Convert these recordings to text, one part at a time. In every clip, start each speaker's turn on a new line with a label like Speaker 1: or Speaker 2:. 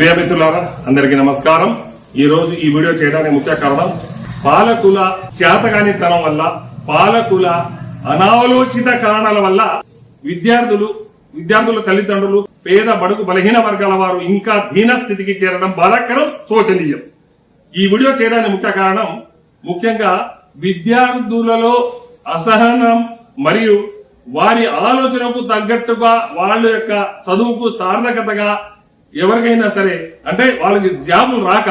Speaker 1: ప్రియ మిత్రులారా అందరికీ నమస్కారం. ఈ రోజు ఈ వీడియో చేయడానికి ముఖ్య కారణం పాలకుల చేతగానితనం వల్ల పాలకుల అనాలోచిత కారణాల వల్ల విద్యార్థులు విద్యార్థుల తల్లిదండ్రులు పేద బడుగు బలహీన వర్గాల వారు ఇంకా దీన స్థితికి చేరడం బాధాకరం శోచనీయం. ఈ వీడియో చేయడానికి ముఖ్య కారణం ముఖ్యంగా విద్యార్థులలో అసహనం మరియు వారి ఆలోచనకు తగ్గట్టుగా వాళ్ళ యొక్క చదువుకు సార్థకతగా ఎవరికైనా సరే అంటే వాళ్ళకి జాబులు రాక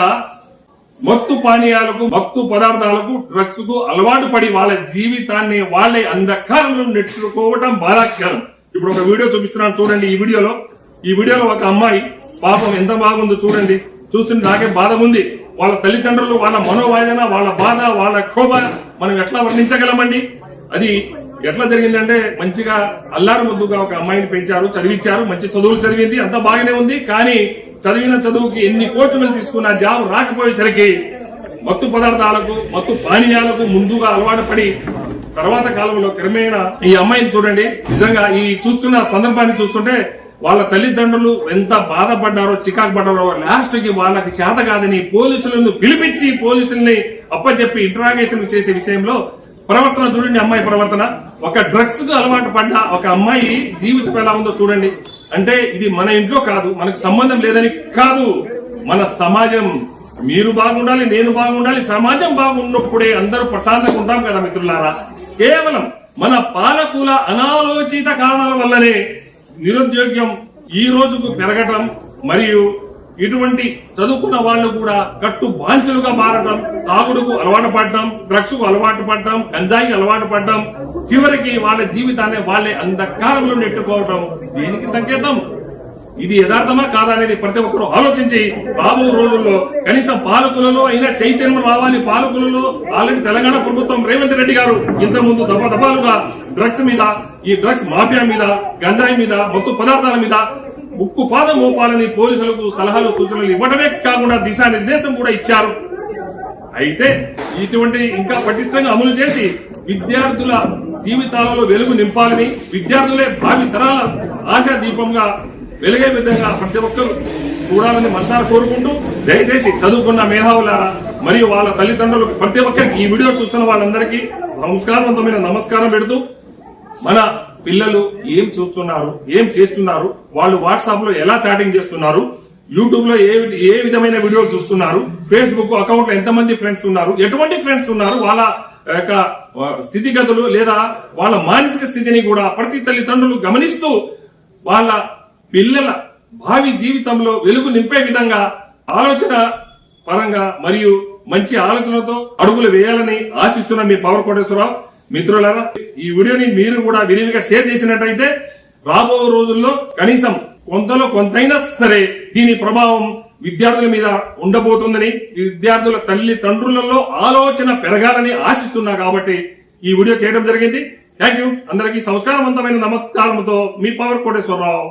Speaker 1: మత్తు పానీయాలకు మత్తు పదార్థాలకు డ్రగ్స్కు అలవాటు పడి వాళ్ళ జీవితాన్ని వాళ్ళే అంధకారంలో నెట్టుకోవటం బాధాకరం. ఇప్పుడు ఒక వీడియో చూపిస్తున్నాను చూడండి ఈ వీడియోలో. ఈ వీడియోలో ఒక అమ్మాయి పాపం ఎంత బాగుందో చూడండి. చూస్తుంటే నాకే బాధ ఉంది. వాళ్ళ తల్లిదండ్రులు వాళ్ళ మనోవాదన వాళ్ళ బాధ వాళ్ళ క్షోభ మనం ఎట్లా వర్ణించగలమండి? అది ఎట్లా జరిగిందంటే మంచిగా అల్లారు ముద్దుగా ఒక అమ్మాయిని పెంచారు చదివించారు మంచి చదువులు చదివింది అంతా బాగానే ఉంది. కానీ చదివిన చదువుకి ఎన్ని కోట్లు తీసుకున్న జాబ్ రాకపోయేసరికి మత్తు పదార్థాలకు మత్తు పానీయాలకు ముందుగా అలవాటు పడి తర్వాత కాలంలో క్రమేణా ఈ అమ్మాయిని చూడండి. నిజంగా ఈ చూస్తున్న సందర్భాన్ని చూస్తుంటే వాళ్ళ తల్లిదండ్రులు ఎంత బాధపడ్డారో చికాకు పడ్డారో లాస్ట్కి వాళ్ళకి చేత కాదని పోలీసులను పిలిపించి పోలీసుల్ని అప్పచెప్పి ఇంటరాగేషన్ చేసే విషయంలో ప్రవర్తన చూడండి అమ్మాయి ప్రవర్తన. ఒక డ్రగ్స్కు అలవాటు పడ్డ ఒక అమ్మాయి జీవితం ఎలా ఉందో చూడండి. అంటే ఇది మన ఇంట్లో కాదు మనకు సంబంధం లేదని కాదు. మన సమాజం మీరు బాగుండాలి నేను బాగుండాలి సమాజం బాగున్నప్పుడే అందరూ ప్రశాంతంగా ఉంటాం కదా మిత్రులారా. కేవలం మన పాలకుల అనాలోచిత కారణాల వల్లనే నిరుద్యోగం ఈ రోజుకు పెరగటం మరియు ఇటువంటి చదువుకున్న వాళ్ళు కూడా కట్టు బానిసలుగా మారటం తాగుడుకు అలవాటు పడటం డ్రగ్స్కు అలవాటు పడటం గంజాయికి అలవాటు పడటం చివరికి వాళ్ళ జీవితాన్ని వాళ్ళే అంధకారంలో నెట్టుకోవటం దీనికి సంకేతం. ఇది యథార్థమా కాదా అనేది ప్రతి ఒక్కరు ఆలోచించి రాబో రోజుల్లో కనీసం పాలకులలో అయినా చైతన్యం రావాలి. పాలకులలో ఆల్రెడీ తెలంగాణ ప్రభుత్వం రేవంత్ రెడ్డి గారు ఇంత ముందు దఫా దఫాలుగా డ్రగ్స్ మీద ఈ డ్రగ్స్ మాఫియా మీద గంజాయి మీద మత్తు పదార్థాల మీద ఉక్కు పాదం మోపాలని పోలీసులకు సలహాలు సూచనలు ఇవ్వడమే కాకుండా దిశానిర్దేశం కూడా ఇచ్చారు. అయితే ఇటువంటి ఇంకా పటిష్టంగా అమలు చేసి విద్యార్థుల జీవితాలలో వెలుగు నింపాలని విద్యార్థులే భావి తరాల ఆశా దీపంగా వెలిగే విధంగా ప్రతి ఒక్కరు చూడాలని మనసారా కోరుకుంటూ దయచేసి చదువుకున్న మేధావులారా మరియు వాళ్ళ తల్లిదండ్రులకు ప్రతి ఒక్కరికి ఈ వీడియో చూస్తున్న వాళ్ళందరికీ నమస్కారవంతమైన నమస్కారం పెడుతూ మన పిల్లలు ఏం చూస్తున్నారు ఏం చేస్తున్నారు వాళ్ళు వాట్సాప్లో ఎలా చాటింగ్ చేస్తున్నారు యూట్యూబ్లో ఏ ఏ విధమైన వీడియోలు చూస్తున్నారు ఫేస్బుక్ అకౌంట్లో ఎంతమంది ఫ్రెండ్స్ ఉన్నారు ఎటువంటి ఫ్రెండ్స్ ఉన్నారు వాళ్ళ యొక్క స్థితిగతులు లేదా వాళ్ళ మానసిక స్థితిని కూడా ప్రతి తల్లిదండ్రులు గమనిస్తూ వాళ్ళ పిల్లల భావి జీవితంలో వెలుగు నింపే విధంగా ఆలోచన పరంగా మరియు మంచి ఆలోచనలతో అడుగులు వేయాలని ఆశిస్తున్న మీ పవర్ కోటేశ్వరరావు. మిత్రులారా ఈ వీడియోని మీరు కూడా విరివిగా షేర్ చేసినట్టయితే రాబో రోజుల్లో కనీసం కొంతలో కొంతైనా సరే దీని ప్రభావం విద్యార్థుల మీద ఉండబోతుందని విద్యార్థుల తల్లి తండ్రులలో ఆలోచన పెరగాలని ఆశిస్తున్నా కాబట్టి ఈ వీడియో చేయడం జరిగింది. థ్యాంక్ యూ అందరికీ సంస్కారవంతమైన నమస్కారంతో మీ పవర్ కోటేశ్వరరావు.